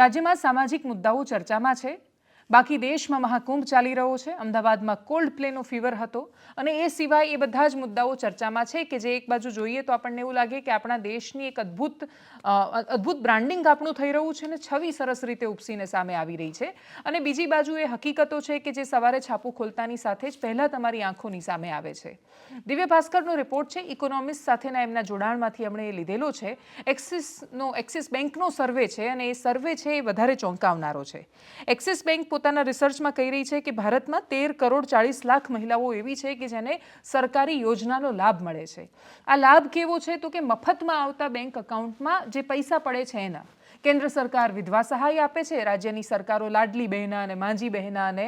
રાજ્યમાં સામાજિક મુદ્દાઓ ચર્ચામાં છે. બાકી દેશમાં મહાકુંભ ચાલી રહ્યો છે. અમદાવાદમાં કોલ્ડ પ્લેનો ફીવર હતો અને એ સિવાય એ બધા જ મુદ્દાઓ ચર્ચામાં છે કે જે એક બાજુ જોઈએ તો આપણને એવું લાગે કે આપણા દેશની એક અદ્ભુત અદ્ભુત બ્રાન્ડિંગ આપણું થઈ રહ્યું છે અને છવી સરસ રીતે ઉપસીને સામે આવી રહી છે. અને બીજી બાજુ એ હકીકતો છે કે જે સવારે છાપું ખોલતાની સાથે જ પહેલાં તમારી આંખોની સામે આવે છે. દિવ્ય ભાસ્કરનો રિપોર્ટ છે, ઇકોનોમિસ્ટ સાથેના એમના જોડાણમાંથી એમણે એ લીધેલો છે. એક્સિસનો, એક્સિસ બેંકનો સર્વે છે અને એ સર્વે છે એ વધારે ચોંકાવનારો છે. એક્સિસ બેંક પોતાના રિસર્ચમાં કહી રહી છે કે ભારતમાં તેર કરોડ ચાળીસ લાખ મહિલાઓ એવી છે કે જેને સરકારી યોજનાનો લાભ મળે છે. આ લાભ કેવો છે તો કે મફતમાં આવતા બેંક અકાઉન્ટમાં જે પૈસા પડે છે એના, કેન્દ્ર સરકાર વિધવા સહાય આપે છે, રાજ્યની સરકારો લાડલી બહેના અને માંજી બહેના અને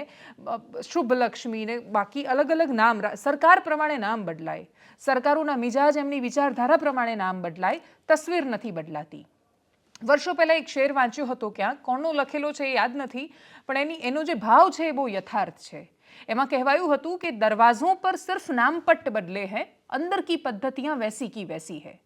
શુભલક્ષ્મી ને બાકી અલગ અલગ નામ સરકાર પ્રમાણે નામ બદલાય. સરકારોના મિજાજ એમની વિચારધારા પ્રમાણે નામ બદલાય. તસવીર નથી બદલાતી. વર્ષો પહેલાં એક શેર વાંચ્યો હતો ક્યાં? કોણનો લખેલો છે એ યાદ નથી, પણ એની, એનો જે ભાવ છે એ બહુ યથાર્થ છે. એમાં કહેવાયું હતું કે દરવાજોं પર સિર્ફ નામપટ્ટ બદલે હે, અંદર કી પદ્ધતિયાં વેસી કી વેસી હૈ.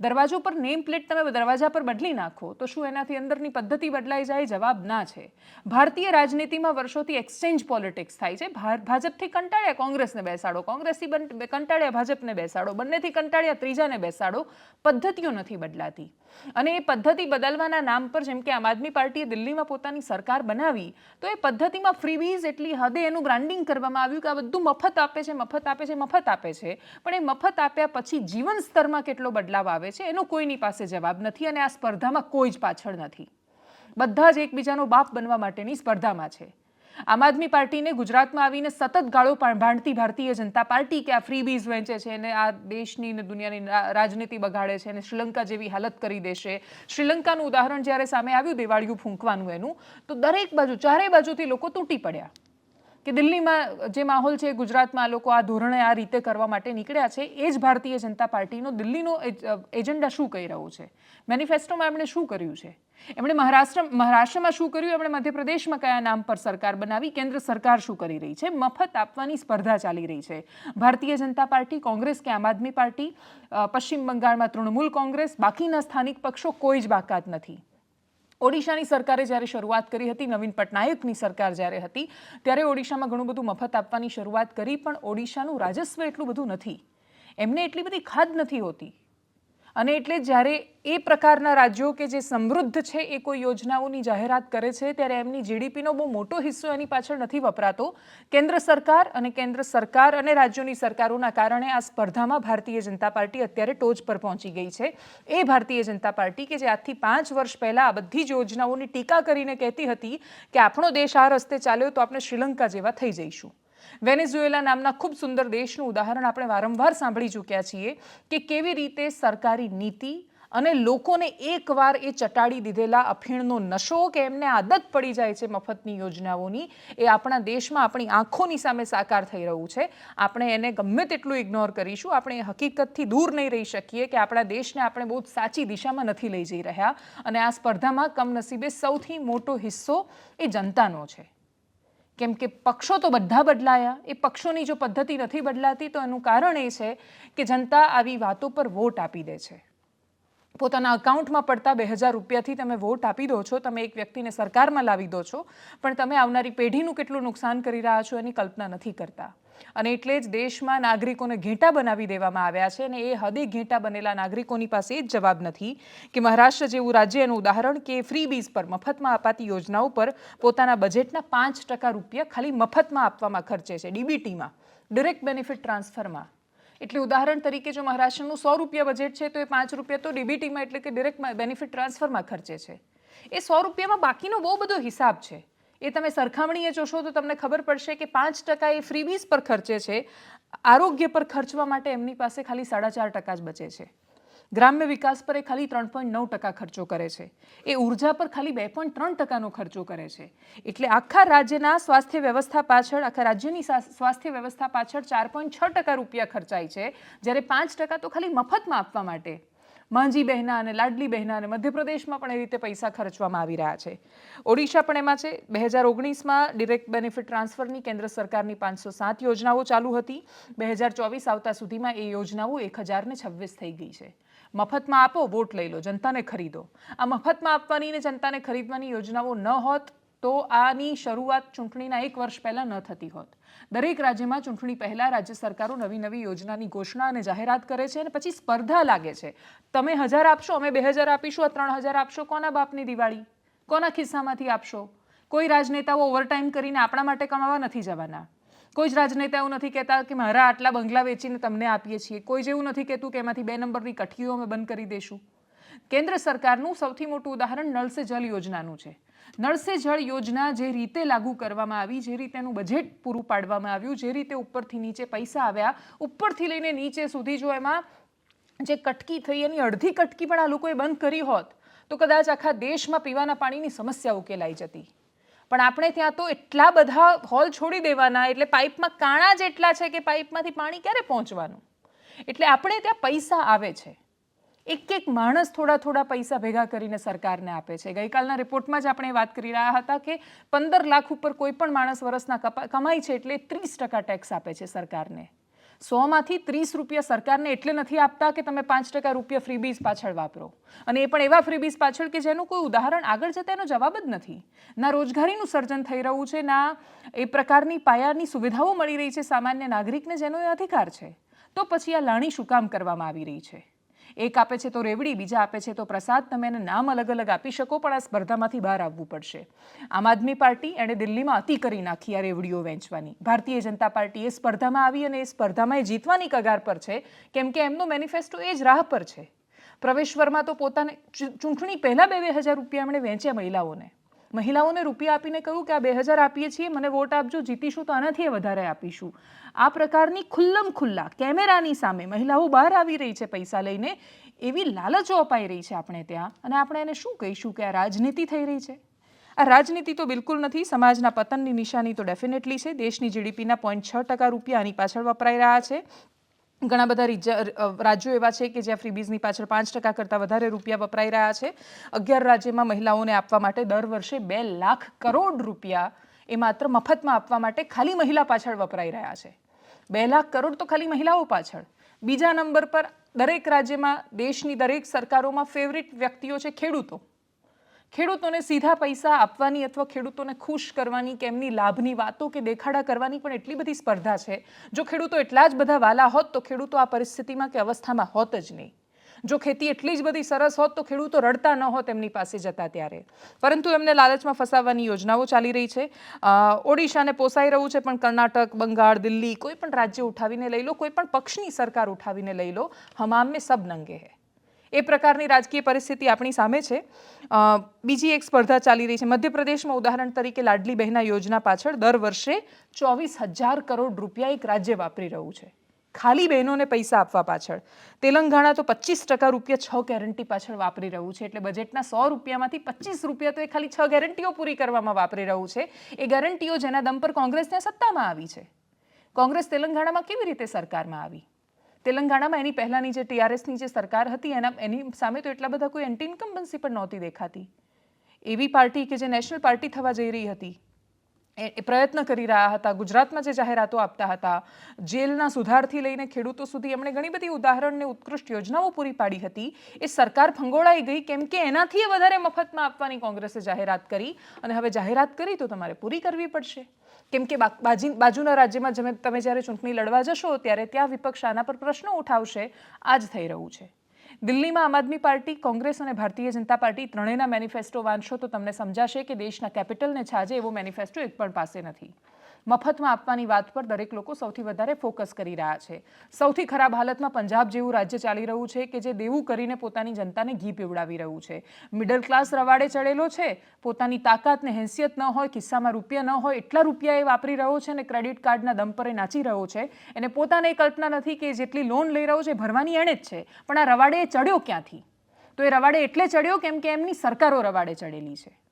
દરવાજો પર નેમ પ્લેટ તમે દરવાજા પર બદલી નાખો, તો શું એનાથી અંદરની પદ્ધતિ બદલાઈ જાય? જવાબ ના છે. ભારતીય રાજનીતિમાં વર્ષોથી એક્સચેન્જ પોલિટિક્સ થાય છે. ભાજપથી કંટાળ્યા કોંગ્રેસને બેસાડો. કોંગ્રેસથી કંટાળ્યા ભાજપને બેસાડો. બંનેથી કંટાળ્યા ત્રીજાને બેસાડો. પદ્ધતિઓ નથી બદલાતી. અને એ પદ્ધતિ બદલવાના નામ પર જેમ કે આમ આદમી પાર્ટીએ દિલ્હીમાં પોતાની સરકાર બનાવી, તો એ પદ્ધતિમાં ફ્રીવીઝ એટલી હદે એનું બ્રાન્ડિંગ કરવામાં આવ્યું કે આ બધું મફત આપે છે, મફત આપે છે, મફત આપે છે. પણ એ મફત આપ્યા પછી જીવન સ્તરમાં કેટલો બદલાવ આવે છે, એનો કોઈની પાસે જવાબ નથી અને આ સ્પર્ધામાં કોઈ જ પાછળ નથી. બધા જ એકબીજાનો બાપ બનવા માટેની સ્પર્ધામાં છે. આમ આદમી પાર્ટીને ગુજરાતમાં આવીને સતત ગાળો ભાંડતી ભારતીય જનતા પાર્ટી કે આ ફ્રીબીઝ વેચે છે અને આ દેશની ને દુનિયાની રાજનીતિ બગાડે છે અને શ્રીલંકા જેવી હાલત કરી દેશે. શ્રીલંકાનું ઉદાહરણ જ્યારે સામે આવ્યું, દિવાળીયું ફૂંકવાનું એનું, તો દરેક બાજુ ચારે બાજુથી લોકો તૂટી પડ્યા. કે દિલ્હીમાં જે માહોલ છે, ગુજરાતમાં આ લોકો આ ધોરણે આ રીતે કરવા માટે નીકળ્યા છે, એ જ ભારતીય જનતા પાર્ટીનો દિલ્હીનો એજન્ડા શું કહી રહ્યું છે? મેનિફેસ્ટોમાં એમણે શું કર્યું છે? એમણે મહારાષ્ટ્ર, મહારાષ્ટ્રમાં શું કર્યું? એમણે મધ્યપ્રદેશમાં કયા નામ પર સરકાર બનાવી? કેન્દ્ર સરકાર શું કરી રહી છે? મફત આપવાની સ્પર્ધા ચાલી રહી છે. ભારતીય જનતા પાર્ટી, કોંગ્રેસ કે આમ આદમી પાર્ટી? પશ્ચિમ બંગાળમાં તૃણમૂલ કોંગ્રેસ? બાકીના સ્થાનિક પક્ષો કોઈ જ બાકાત નથી. ઓડિશાની સરકારે જ્યારે શરૂઆત કરી હતી, નવીન પટનાયકની સરકાર જ્યારે હતી, ત્યારે ઓડિશામાં ઘણું બધું મફત આપવાની શરૂઆત કરી, પણ ઓડિશાનું રાજસ્વ એટલું બધું નથી. એમને એટલી બધી ખાદ નથી હોતી. અને એટલે જ્યારે એ પ્રકારના રાજ્યો કે જે સમૃદ્ધ છે એ કોઈ યોજનાઓની જાહેરાત કરે છે, ત્યારે એમની જીડીપીનો બહુ મોટો હિસ્સો એની પાછળ નથી વપરાતો. કેન્દ્ર સરકાર અને કેન્દ્ર સરકાર અને રાજ્યોની સરકારોના કારણે આ સ્પર્ધામાં ભારતીય જનતા પાર્ટી અત્યારે ટોચ પર પહોંચી ગઈ છે. એ ભારતીય જનતા પાર્ટી કે જે આજથી પાંચ વર્ષ પહેલાં આ બધી જ યોજનાઓની ટીકા કરીને કહેતી હતી કે આપણો દેશ આ રસ્તે ચાલ્યો તો આપણે શ્રીલંકા જેવા થઈ જઈશું. વેનેઝુએલા નામના ખૂબ સુંદર દેશનું ઉદાહરણ આપણે વારંવાર સાંભળી ચૂક્યા છીએ કે કેવી રીતે સરકારી નીતિ અને લોકોને એકવાર એ ચટાડી દીધેલા અફીણનો નશો કે એમને આદત પડી જાય છે મફતની યોજનાઓની, એ આપણા દેશમાં આપણી આંખોની સામે સાકાર થઈ રહ્યું છે. આપણે એને ગમે તેટલું ઇગ્નોર કરીશું, આપણે એ હકીકતથી દૂર નહીં રહી શકીએ કે આપણા દેશને આપણે બહુ સાચી દિશામાં નથી લઈ જઈ રહ્યા. અને આ સ્પર્ધામાં કમનસીબે સૌથી મોટો હિસ્સો એ જનતાનો છે. કેમ કે પક્ષો તો બધા બદલાયા. એ પક્ષોની જો પદ્ધતિ નથી બદલાતી, તો એનું કારણ એ છે કે જનતા આવી વાતો પર વોટ આપી દે છે. પોતાના અકાઉન્ટમાં પડતા બે હજાર રૂપિયાથી તમે વોટ આપી દો છો, તમે એક વ્યક્તિને સરકારમાં લાવી દો છો, પણ તમે આવનારી પેઢીનું કેટલું નુકસાન કરી રહ્યા છો એની કલ્પના નથી કરતા. અને એટલે જ દેશમાં નાગરિકોને ઘેંટા બનાવી દેવામાં આવ્યા છે અને એ હદે ઘેંટા બનેલા નાગરિકોની પાસે એ જ જવાબ નથી કે મહારાષ્ટ્ર જેવું રાજ્ય એનું ઉદાહરણ કે ફ્રી બીઝ પર મફતમાં અપાતી યોજનાઓ પર પોતાના બજેટના પાંચ ટકા રૂપિયા ખાલી મફતમાં આપવામાં ખર્ચે છે ડીબીટીમાં ડિરેક્ટ બેનિફિટ ટ્રાન્સફરમાં એટલે ઉદાહરણ તરીકે જો મહારાષ્ટ્રનું સો રૂપિયા બજેટ છે, તો એ પાંચ રૂપિયા તો ડીબીટીમાં એટલે કે ડિરેક્ટ બેનિફિટ ટ્રાન્સફરમાં ખર્ચે છે. એ સો રૂપિયામાં બાકીનો બહુ બધો હિસાબ છે. એ તમે સરખામણીએ જોશો તો તમને ખબર પડશે કે પાંચ ટકા એ ફ્રીબીઝ પર ખર્ચે છે. આરોગ્ય પર ખર્ચવા માટે એમની પાસે ખાલી સાડા ચાર ટકા જ બચે છે. ગ્રામ્ય વિકાસ પર એ ખાલી ત્રણ પોઈન્ટ નવ ટકા ખર્ચો કરે છે. એ ઊર્જા પર ખાલી બે પોઈન્ટ ત્રણ ટકાનો ખર્ચો કરે છે. એટલે આખા રાજ્યના સ્વાસ્થ્ય વ્યવસ્થા પાછળ, આખા રાજ્યની સ્વાસ્થ્ય વ્યવસ્થા પાછળ ચાર પોઈન્ટ છ ટકા રૂપિયા ખર્ચાય છે. જ્યારે પાંચ ટકા તો ખાલી મફતમાં આપવા માટે. માંજી બહેના અને લાડલી બહેના અને મધ્યપ્રદેશમાં પણ એ રીતે પૈસા ખર્ચવામાં આવી રહ્યા છે. ઓડિશા પણ એમાં છે. બે હજાર ઓગણીસમાં ડિરેક્ટ બેનિફિટ ટ્રાન્સફરની કેન્દ્ર સરકારની પાંચસો સાત યોજનાઓ ચાલુ હતી. બે હજાર ચોવીસ આવતા સુધીમાં એ યોજનાઓ એક હજારને છવ્વીસ થઈ ગઈ છે. મફતમાં આપો, વોટ લઈ લો, જનતાને ખરીદો. આ મફતમાં આપવાની ને જનતાને ખરીદવાની યોજનાઓ ન હોત તો આની શરૂઆત ચૂંટણીના એક વર્ષ પહેલાં ન થતી હોત. દરેક રાજ્યમાં ચૂંટણી પહેલાં રાજ્ય સરકારો નવી નવી યોજનાની ઘોષણા અને જાહેરાત કરે છે અને પછી સ્પર્ધા લાગે છે. તમે હજાર આપશો, અમે બે હજાર આપીશું, આ ત્રણ હજાર આપશો, કોના બાપની દિવાળી? કોના ખિસ્સામાંથી આપશો? કોઈ રાજનેતાઓ ઓવરટાઈમ કરીને આપણા માટે કમાવા નથી જવાના. કોઈ જ રાજનેતા એવું નથી કહેતા કે મારા આટલા બંગલા વેચીને તમને આપીએ છીએ. કોઈ જ એવું નથી કહેતું કે એમાંથી બે નંબરની કઠીઓ અમે બંધ કરી દઈશું કેન્દ્ર સરકારનું સૌથી મોટું ઉદાહરણ નળ સે જલ યોજનાનું છે. નળ સે જળ યોજના જે રીતે લાગુ કરવામાં આવી, જે રીતે એનું બજેટ પૂરું પાડવામાં આવ્યું, જે રીતે ઉપરથી નીચે પૈસા આવ્યા, ઉપરથી લઈને નીચે સુધી જો એમાં જે કટકી થઈ, એની અડધી કટકી પણ આ લોકોએ બંધ કરી હોત, તો કદાચ આખા દેશમાં પીવાના પાણીની સમસ્યા ઉકેલાઈ જતી. પણ આપણે ત્યાં તો એટલા બધા હોલ છોડી દેવાના, એટલે પાઇપમાં કાણા જ એટલા છે કે પાઇપમાંથી પાણી ક્યારે પહોંચવાનું? એટલે આપણે ત્યાં પૈસા આવે છે. એક એક માણસ થોડા થોડા પૈસા ભેગા કરીને સરકારને આપે છે. ગઈકાલના રિપોર્ટમાં જ આપણે વાત કરી રહ્યા હતા કે પંદર લાખ ઉપર કોઈ પણ માણસ વર્ષના કમાય છે એટલે ત્રીસ ટકા ટેક્સ આપે છે સરકારને. સોમાંથી ત્રીસ રૂપિયા સરકારને એટલે નથી આપતા કે તમે પાંચ ટકા રૂપિયા ફ્રીબીઝ પાછળ વાપરો. અને એ પણ એવા ફ્રીબીઝ પાછળ કે જેનું કોઈ ઉદાહરણ આગળ જતા એનો જવાબ જ નથી. ના રોજગારીનું સર્જન થઈ રહ્યું છે, ના એ પ્રકારની પાયાની સુવિધાઓ મળી રહી છે સામાન્ય નાગરિકને જેનો એ અધિકાર છે. તો પછી આ લાણી શું કામ કરવામાં આવી રહી છે? એક આપે છે તો રેવડી, બીજા આપે છે તો પ્રસાદ. તમે એને નામ અલગ અલગ આપી શકો, પણ આ સ્પર્ધામાંથી બહાર આવવું પડશે. આમ આદમી પાર્ટી એણે દિલ્હીમાં અતિ કરી નાખી આ રેવડીઓ વેચવાની. ભારતીય જનતા પાર્ટી એ સ્પર્ધામાં આવી અને એ સ્પર્ધામાં એ જીતવાની કગાર પર છે. કેમ કે એમનું મેનિફેસ્ટો એ જ રાહ પર છે. પ્રવેશ્વરમાં તો પોતાને ચૂંટણી પહેલાં બે બે હજાર રૂપિયા એમણે વેચ્યા મહિલાઓને. મહિલાઓને રૂપિયા આપીને કહ્યું કે આ બે હજાર આપીએ છીએ, મને વોટ આપજો, જીતીશું તો આનાથી વધારે આપીશું. આ પ્રકારની ખુલ્લમ ખુલ્લા કેમેરાની સામે મહિલાઓ બહાર આવી રહી છે પૈસા લઈને, એવી લાલચો અપાઈ રહી છે આપણે ત્યાં. અને આપણે એને શું કહીશું કે આ રાજનીતિ થઈ રહી છે? આ રાજનીતિ તો બિલકુલ નથી, સમાજના પતનની નિશાની તો ડેફિનેટલી છે. દેશની જીડીપીના પોઈન્ટ છ ટકા રૂપિયા આની પાછળ વપરાઈ રહ્યા છે. ઘણા બધા રીજ- રાજ્યો એવા છે કે જ્યાં ફ્રીબીઝની પાછળ પાંચ ટકા કરતાં વધારે રૂપિયા વપરાઈ રહ્યા છે. અગિયાર રાજ્યમાં મહિલાઓને આપવા માટે દર વર્ષે બે લાખ કરોડ રૂપિયા એ માત્ર મફતમાં આપવા માટે ખાલી મહિલા પાછળ વપરાઈ રહ્યા છે. બે લાખ કરોડ તો ખાલી મહિલાઓ પાછળ. બીજા નંબર પર દરેક રાજ્યમાં દેશની દરેક સરકારોમાં ફેવરિટ વ્યક્તિઓ છે ખેડૂતો. ખેડૂતોને સીધા પૈસા આપવાની અથવા ખેડૂતોને ખુશ કરવાની કે એમની લાભની વાતો કે દેખાડા કરવાની પણ એટલી બધી સ્પર્ધા છે. જો ખેડૂતો એટલા જ બધા વાલા હોત તો ખેડૂતો આ પરિસ્થિતિમાં કે અવસ્થામાં હોત જ નહીં. જો ખેતી એટલી જ બધી સરસ હોત તો ખેડૂતો રડતા ન હોત એમની પાસે જતા ત્યારે. પરંતુ એમને લાલચમાં ફસાવવાની યોજનાઓ ચાલી રહી છે. ઓડિશાને પોસાઈ રહ્યું છે પણ કર્ણાટક, બંગાળ, દિલ્હી કોઈ પણ રાજ્ય ઉઠાવીને લઈ લો, કોઈ પણ પક્ષની સરકાર ઉઠાવીને લઈ લો, હમામ મેં સબ નંગે હે. એ પ્રકારની રાજકીય પરિસ્થિતિ આપણી સામે છે. બીજી એક સ્પર્ધા ચાલી રહી છે. મધ્યપ્રદેશમાં ઉદાહરણ તરીકે લાડલી બહેના યોજના પાછળ દર વર્ષે ચોવીસ હજાર કરોડ રૂપિયા એક રાજ્ય વાપરી રહ્યું છે. ખાલી બહેનોને પૈસા આપવા પાછળ. તેલંગાણા તો પચીસ ટકા રૂપિયા છ ગેરંટી પાછળ વાપરી રહ્યું છે. એટલે બજેટના સો રૂપિયામાંથી પચીસ રૂપિયા તો એ ખાલી છ ગેરંટીઓ પૂરી કરવામાં વાપરી રહ્યું છે. એ ગેરંટીઓ જેના દમ પર કોંગ્રેસ ત્યાં સત્તામાં આવી છે. કોંગ્રેસ તેલંગાણામાં કેવી રીતે સરકારમાં આવી? તેલંગાણામાં એની પહેલાંની જે ટીઆરએસની જે સરકાર હતી, એના, એની સામે તો એટલા બધા કોઈ એન્ટી ઇન્કમ્બન્સી પણ નહોતી દેખાતી. એવી પાર્ટી કે જે નેશનલ પાર્ટી થવા જઈ રહી હતી. એ પ્રયત્ન કરી રહ્યા હતા. ગુજરાતમાં જે જાહેરાતો આપતા હતા, જેલના સુધારથી લઈને ખેડૂતો સુધી એમણે ઘણી બધી ઉદાહરણને ઉત્કૃષ્ટ યોજનાઓ પૂરી પાડી હતી. એ સરકાર ફંગોળાઈ ગઈ, કેમ કે એનાથી વધારે મફતમાં આપવાની કોંગ્રેસે જાહેરાત કરી. અને હવે જાહેરાત કરી તો તમારે પૂરી કરવી પડશે. કેમ કે બાજી, બાજુના રાજ્યમાં તમે જ્યારે ચૂંટણી લડવા જશો ત્યારે ત્યાં વિપક્ષ આના પર પ્રશ્નો ઉઠાવશે. આ જ થઈ રહ્યું છે. દિલ્હીમાં આમ આદમી પાર્ટી, કોંગ્રેસ અને ભારતીય જનતા પાર્ટી ત્રણેયના મેનિફેસ્ટો વાંચશો તો તમને સમજાશે કે દેશના કેપિટલને છાજે એવો મેનિફેસ્ટો એક પણ પાસે નથી. મફતમાં આપવાની વાત પર દરેક લોકો સૌથી વધારે ફોકસ કરી રહ્યા છે. સૌથી ખરાબ હાલતમાં પંજાબ જેવું રાજ્ય ચાલી રહ્યું છે કે જે દેવું કરીને પોતાની જનતાને ઘી પીવડાવી રહ્યું છે. મિડલ ક્લાસ રવાડે ચડેલો છે. પોતાની તાકાત ને હેસિયત ન હોય, કિસ્સામાં રૂપિયા ન હોય, એટલા રૂપિયા એ વાપરી રહ્યો છે અને ક્રેડિટ કાર્ડના દમ પર એ નાચી રહ્યો છે. એને પોતાને કલ્પના નથી કે જેટલી લોન લઈ રહ્યો છે ભરવાની એણે જ છે. પણ આ રવાડે ચડ્યો ક્યાંથી? તો એ રવાડે એટલે ચડ્યો કેમ કે એમની સરકારો રવાડે ચડેલી છે.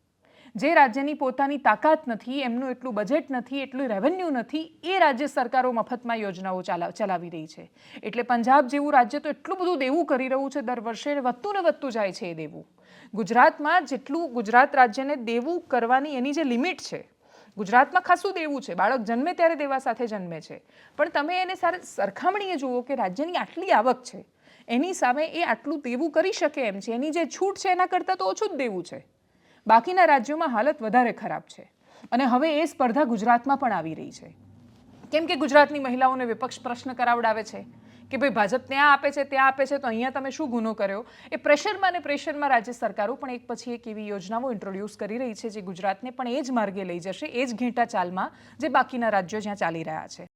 જે રાજ્યની પોતાની તાકાત નથી, એમનું એટલું બજેટ નથી, એટલું રેવન્યુ નથી, એ રાજ્ય સરકારો મફતમાં યોજનાઓ ચાલા, ચલાવી રહી છે. એટલે પંજાબ જેવું રાજ્ય તો એટલું બધું દેવું કરી રહ્યું છે, દર વર્ષે વધતું ને વધતું જાય છે એ દેવું. ગુજરાતમાં જેટલું ગુજરાત રાજ્યને દેવું કરવાની એની જે લિમિટ છે, ગુજરાતમાં ખાસું દેવું છે. બાળક જન્મે ત્યારે દેવા સાથે જન્મે છે. પણ તમે એને સાર, સરખામણીએ જુઓ કે રાજ્યની આટલી આવક છે, એની સામે એ આટલું દેવું કરી શકે એમ છે. એની જે છૂટ છે એના કરતાં તો ઓછું જ દેવું છે. બાકીના રાજ્યોમાં હાલત વધારે ખરાબ છે. અને હવે એ સ્પર્ધા ગુજરાતમાં પણ આવી રહી છે. કેમ કે ગુજરાતની મહિલાઓને વિપક્ષ પ્રશ્ન કરાવડાવે છે કે ભાઈ ભાજપ ત્યાં આપે છે, ત્યાં આપે છે, તો અહીંયા તમે શું ગુનો કર્યો? એ પ્રેશરમાં અને પ્રેશરમાં રાજ્ય સરકારો પણ એક પછી એક એવી યોજનાઓ ઇન્ટ્રોડ્યુસ કરી રહી છે જે ગુજરાતને પણ એ જ માર્ગે લઈ જશે, એ જ ઘેંટા ચાલમાં જે બાકીના રાજ્યો જ્યાં ચાલી રહ્યા છે.